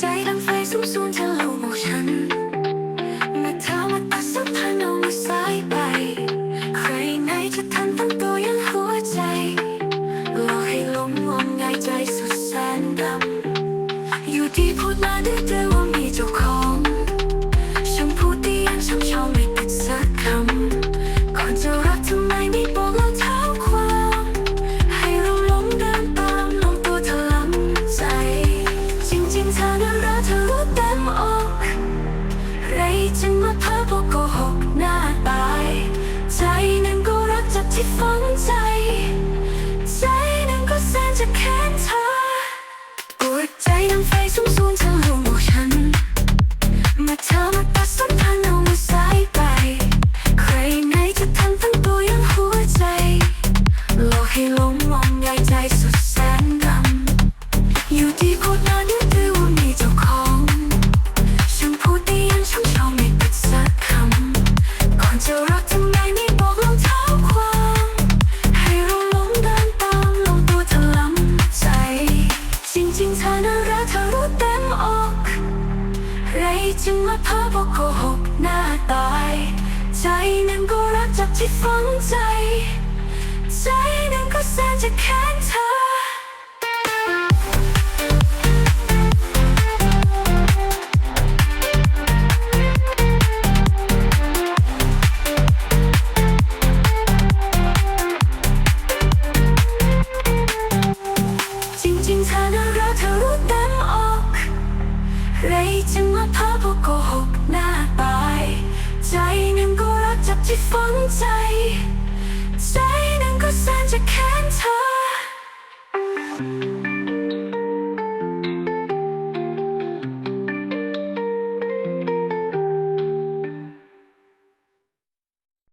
ใจดังไฟสูงสูงจะลงอกฉันเมื่อเธอมาตัดสัมพันธ์เอามาสายไป ใครไหนจะทันตั้งตัวยังหัวใจหลอกให้หลงงมงายใจสุดแสนดำอยู่ที่พูดมาได้แต่ว่ามีเจ้าของ ที่ฝังใจ ใจนั้นก็แสนจะแค้นเธอ อน่ารักเธอรู้เต็มอกไรจึงมาเพ้อบอกโกหกหน้าตาย ใจนั้นก็รักจากที่ฝังใจ ใจนั้นก็แสนจะแค่ จะมาเพ้อบอกโกหกหน้าตาย ใจหนึ่งก็รักจับที่ฝังใจ ใจหนึ่ง